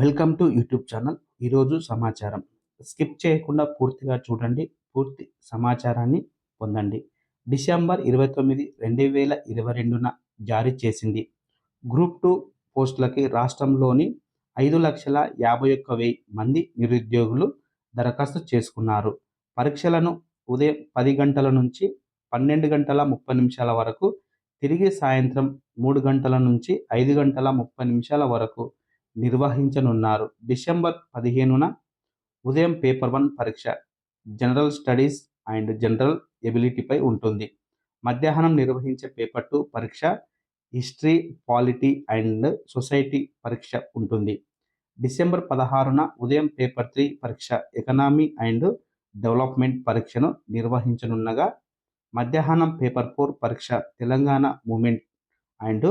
Welcome to YouTube channel. ఈరోజు సమాచారం. Skip చేయకుండా పూర్తిగా చూడండి. పూర్తి సమాచారాన్ని పొందండి. డిసెంబర్ ఇరవై తొమ్మిది రెండు వేల ఇరవై రెండున జారీ చేసింది. గ్రూప్ టూ పోస్టులకి రాష్ట్రంలోని ఐదు లక్షల యాభై ఒక్క వెయ్యి మంది నిరుద్యోగులు దరఖాస్తు చేసుకున్నారు. పరీక్షలను ఉదయం పది గంటల నుంచి పన్నెండు గంటల ముప్పై నిమిషాల వరకు తిరిగి సాయంత్రం మూడు గంటల నుంచి ఐదు గంటల ముప్పై నిమిషాల వరకు నిర్వహించనున్నారు. డిసెంబర్ పదిహేనున ఉదయం పేపర్ వన్ పరీక్ష జనరల్ స్టడీస్ అండ్ జనరల్ ఎబిలిటీపై ఉంటుంది. మధ్యాహ్నం నిర్వహించే పేపర్ టూ పరీక్ష హిస్టరీ పాలిటీ అండ్ సొసైటీ పరీక్ష ఉంటుంది. డిసెంబర్ పదహారున ఉదయం పేపర్ త్రీ పరీక్ష ఎకనామీ అండ్ డెవలప్మెంట్ పరీక్షను నిర్వహించనున్నగా మధ్యాహ్నం పేపర్ ఫోర్ పరీక్ష తెలంగాణ మూమెంట్ అండ్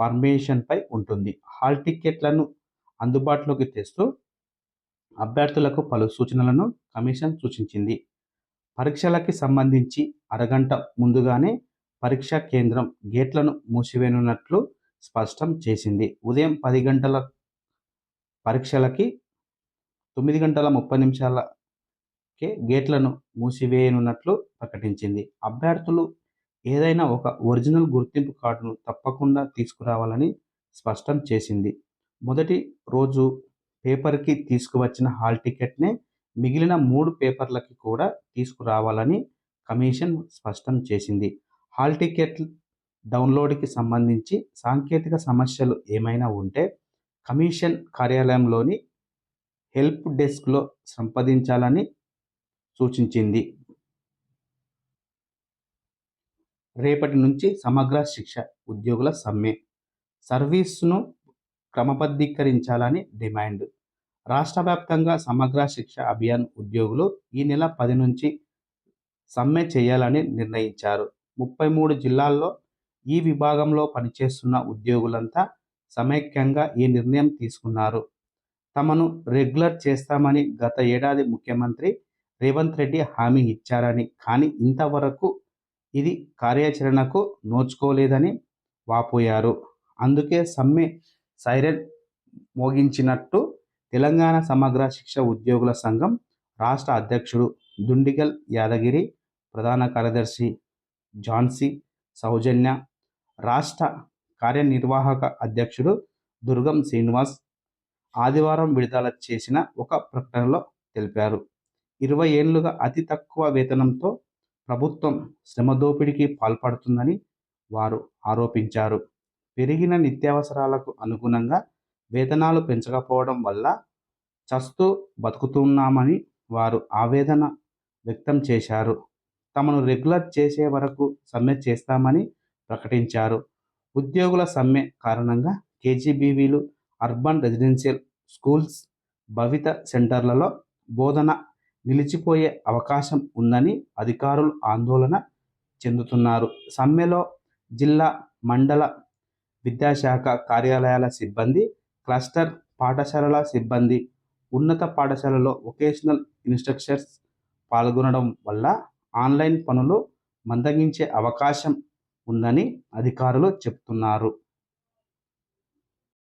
ఫార్మేషన్పై ఉంటుంది. హాల్ టికెట్లను అందుబాటులోకి తెస్తూ అభ్యర్థులకు పలు సూచనలను కమిషన్ సూచించింది. పరీక్షలకి సంబంధించి అరగంట ముందుగానే పరీక్షా కేంద్రం గేట్లను మూసివేనున్నట్లు స్పష్టం చేసింది. ఉదయం పది గంటల పరీక్షలకి తొమ్మిది గంటల ముప్పై నిమిషాలకే గేట్లను మూసివేయనున్నట్లు ప్రకటించింది. అభ్యర్థులు ఏదైనా ఒక ఒరిజినల్ గుర్తింపు కార్డును తప్పకుండా తీసుకురావాలని స్పష్టం చేసింది. మొదటి రోజు పేపర్కి తీసుకువచ్చిన హాల్ టికెట్నే మిగిలిన మూడు పేపర్లకి కూడా తీసుకురావాలని కమిషన్ స్పష్టం చేసింది. హాల్ టికెట్ డౌన్లోడ్కి సంబంధించి సాంకేతిక సమస్యలు ఏమైనా ఉంటే కమిషన్ కార్యాలయంలోని హెల్ప్ డెస్క్లో సంప్రదించాలని సూచించింది. రేపటి నుంచి సమగ్ర శిక్ష ఉద్యోగుల సమ్మె. సర్వీస్ను క్రమబద్ధీకరించాలని డిమాండ్. రాష్ట్ర వ్యాప్తంగా సమగ్ర శిక్ష అభియాన్ ఉద్యోగులు ఈ నెల పది నుంచి సమ్మె చేయాలని నిర్ణయించారు. ముప్పై మూడు జిల్లాల్లో ఈ విభాగంలో పనిచేస్తున్న ఉద్యోగులంతా సమైక్యంగా ఈ నిర్ణయం తీసుకున్నారు. తమను రెగ్యులర్ చేస్తామని గత ఏడాది ముఖ్యమంత్రి రేవంత్ రెడ్డి హామీ ఇచ్చారని కానీ ఇంతవరకు ఇది కార్యాచరణకు నోచుకోలేదని వాపోయారు. అందుకే సమ్మె సైరన్ మోగించినట్టు తెలంగాణ సమగ్ర శిక్ష ఉద్యోగుల సంఘం రాష్ట్ర అధ్యక్షుడు దుండిగల్ యాదగిరి ప్రధాన కార్యదర్శి జాన్సీ సౌజన్య రాష్ట్ర కార్యనిర్వాహక అధ్యక్షుడు దుర్గం శ్రీనివాస్ ఆదివారం విడుదల చేసిన ఒక ప్రకటనలో తెలిపారు. ఇరవై ఏళ్ళుగా అతి తక్కువ వేతనంతో ప్రభుత్వం శ్రమదోపిడికి పాల్పడుతుందని వారు ఆరోపించారు. పెరిగిన నిత్యావసరాలకు అనుగుణంగా వేతనాలు పెంచకపోవడం వల్ల చస్తూ బతుకుతున్నామని వారు ఆవేదన వ్యక్తం చేశారు. తమను రెగ్యులర్ చేసే వరకు సమ్మె చేస్తామని ప్రకటించారు. ఉద్యోగుల సమ్మె కారణంగా కేజీబీవీలు అర్బన్ రెసిడెన్షియల్ స్కూల్స్ భవిత సెంటర్లలో బోధన నిలిచిపోయే అవకాశం ఉందని అధికారులు ఆందోళన చెందుతున్నారు. సమ్మెలో జిల్లా మండల విద్యాశాఖ కార్యాలయాల సిబ్బంది క్లస్టర్ పాఠశాలల సిబ్బంది ఉన్నత పాఠశాలలో వొకేషనల్ ఇన్స్ట్రక్టర్స్ పాల్గొనడం వల్ల ఆన్లైన్ పనులు మందగించే అవకాశం ఉందని అధికారులు చెప్తున్నారు.